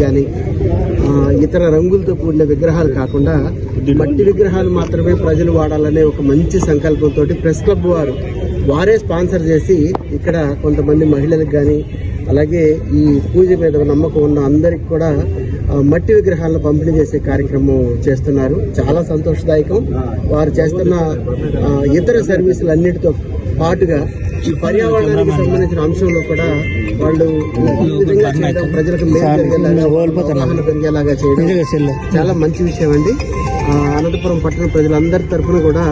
కానీ ఇతర రంగులతో కూడిన విగ్రహాలు కాకుండా మట్టి విగ్రహాలు మాత్రమే ప్రజలు వాడాలనే ఒక మంచి సంకల్పంతో ప్రెస్ క్లబ్ వారు వారే స్పాన్సర్ చేసి ఇక్కడ కొంతమంది మహిళలకు కానీ అలాగే ఈ పూజ మీద నమ్మకం ఉన్న అందరికి కూడా మట్టి విగ్రహాలను పంపిణీ చేసే కార్యక్రమం చేస్తున్నారు. చాలా సంతోషదాయకం. వారు చేస్తున్న ఇతర సర్వీసులు అన్నిటితో పాటుగా ఈ పర్యావరణానికి సంబంధించిన అంశంలో కూడా వాళ్ళు ఈ విధంగా చేయడం ప్రజలకు మేలు పెరిగేలాగా చేయడం చాలా మంచి విషయం అండి. అనంతపురం పట్టణ ప్రజలందరి తరఫున కూడా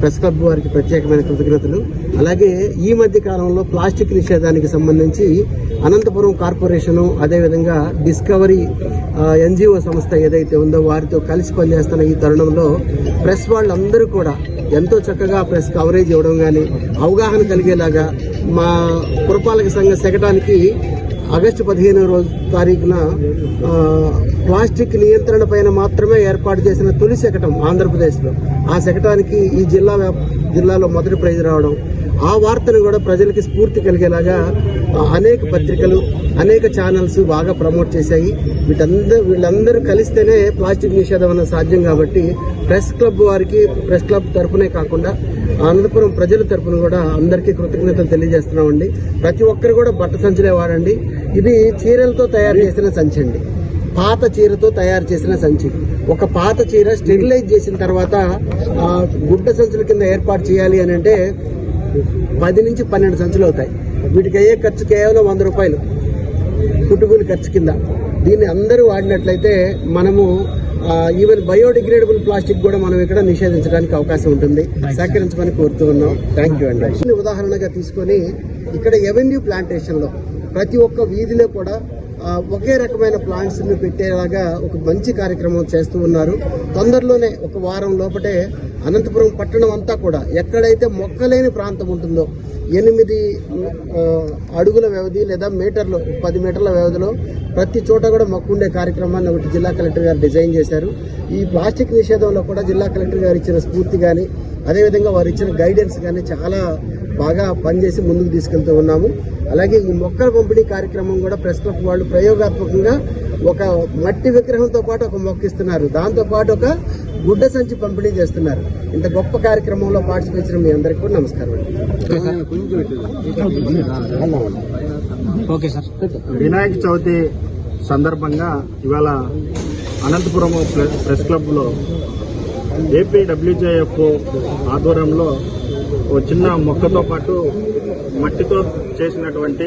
ప్రెస్ క్లబ్ వారికి ప్రత్యేకమైన కృతజ్ఞతలు. అలాగే ఈ మధ్య కాలంలో ప్లాస్టిక్ నిషేధానికి సంబంధించి అనంతపురం కార్పొరేషను అదేవిధంగా డిస్కవరీ ఎన్జిఓ సంస్థ ఏదైతే ఉందో వారితో కలిసి పనిచేస్తున్న ఈ తరుణంలో ప్రెస్ వాళ్ళందరూ కూడా ఎంతో చక్కగా ప్రెస్ కవరేజ్ ఇవ్వడం కానీ అవగాహన కలిగేలాగా మా పురపాలక సంఘ శకటానికి ఆగస్టు పదిహేను రోజు తారీఖున ప్లాస్టిక్ నియంత్రణ పైన మాత్రమే ఏర్పాటు చేసిన తొలి శకటం ఆంధ్రప్రదేశ్లో. ఆ శకటానికి ఈ జిల్లా వ్యాప్- జిల్లాలో మొదటి ప్రైజ్ రావడం. ఆ వార్తను కూడా ప్రజలకి స్ఫూర్తి కలిగేలాగా అనేక పత్రికలు అనేక ఛానల్స్ బాగా ప్రమోట్ చేశాయి. వీటందరూ వీళ్ళందరూ కలిస్తేనే ప్లాస్టిక్ నిషేధం అన్న సాధ్యం కాబట్టి ప్రెస్ క్లబ్ వారికి ప్రెస్ క్లబ్ తరఫునే కాకుండా అనంతపురం ప్రజల తరఫున కూడా అందరికీ కృతజ్ఞతలు తెలియజేస్తున్నామండి. ప్రతి ఒక్కరు కూడా బట్ట సంచులే వాడండి. ఇది చీరలతో తయారు చేసిన సంచి అండి. పాత చీరతో తయారు చేసిన సంచి. ఒక పాత చీర స్టెరిలైజ్ చేసిన తర్వాత గుడ్డ సంచుల కింద ఏర్పాటు చేయాలి అని అంటే పది నుంచి పన్నెండు సంచులు అవుతాయి. వీటికి అయ్యే ఖర్చు కేవలం వంద రూపాయలు. కుటుంబుల ఖర్చు కింద. దీన్ని అందరూ వాడినట్లయితే మనము ఈవెన్ బయోడిగ్రేడబుల్ ప్లాస్టిక్ కూడా మనం ఇక్కడ నిషేధించడానికి అవకాశం ఉంటుంది. సహకరించమని కోరుతూ ఉన్నాం. థ్యాంక్ యూ అండి ఉదాహరణగా తీసుకొని ఇక్కడ ఎవెన్యూ ప్లాంటేషన్లో ప్రతి ఒక్క వీధిలో కూడా ఒకే రకమైన ప్లాంట్స్ని పెట్టేలాగా ఒక మంచి కార్యక్రమం చేస్తూ ఉన్నారు. తొందరలోనే ఒక వారం లోపటే అనంతపురం పట్టణం అంతా కూడా ఎక్కడైతే మొక్కలేని ప్రాంతం ఉంటుందో ఎనిమిది అడుగుల వ్యవధి లేదా మీటర్లు పది మీటర్ల వ్యవధిలో ప్రతి చోట కూడా మొక్కుండే కార్యక్రమాన్ని ఒకటి జిల్లా కలెక్టర్ గారు డిజైన్ చేశారు. ఈ ప్లాస్టిక్ నిషేధంలో కూడా జిల్లా కలెక్టర్ గారు ఇచ్చిన స్ఫూర్తి కానీ అదేవిధంగా వారు ఇచ్చిన గైడెన్స్ కానీ చాలా బాగా పనిచేసి ముందుకు తీసుకెళ్తూ ఉన్నాము. అలాగే ఈ మొక్కల పంపిణీ కార్యక్రమం కూడా ప్రెస్ క్లబ్ వాళ్ళు ప్రయోగాత్మకంగా ఒక మట్టి విగ్రహంతో పాటు ఒక మొక్క ఇస్తున్నారు. దాంతో పాటు ఒక గుడ్డ సంచి పంపిణీ చేస్తున్నారు. ఇంత గొప్ప కార్యక్రమంలో పార్టిసిపేట్ చేసిన మీ అందరికీ కూడా నమస్కారం ఓకే సార్. వినాయక చవితి సందర్భంగా ఇవాళ అనంతపురం ప్రె- ప్రెస్ క్లబ్లో ఏపీ డబ్ల్యూజేఎఫ్ ఆధ్వర్యంలో చిన్న మొక్కతో పాటు మట్టితో చేసినటువంటి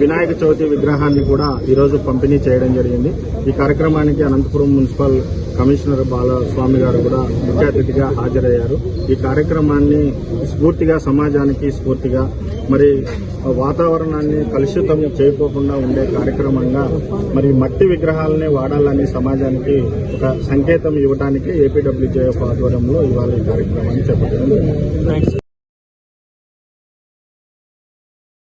వినాయక చవితి విగ్రహాన్ని కూడా ఈరోజు పంపిణీ చేయడం జరిగింది. ఈ కార్యక్రమానికి అనంతపురం మున్సిపల్ కమిషనర్ బాలస్వామి గారు కూడా ముఖ్య అతిథిగా హాజరయ్యారు. ఈ కార్యక్రమాన్ని స్ఫూర్తిగా సమాజానికి స్ఫూర్తిగా మరి వాతావరణాన్ని కలుషితం చేయకోకుండా ఉండే కార్యక్రమంగా మరి మట్టి విగ్రహాలనే వాడాలని సమాజానికి ఒక సంకేతం ఇవ్వడానికి ఏపీడబ్ల్యూజేఎఫ్ ఆధ్వర్యంలో ఇవాళ ఈ కార్యక్రమాన్ని చేపట్టడం థ్యాంక్స్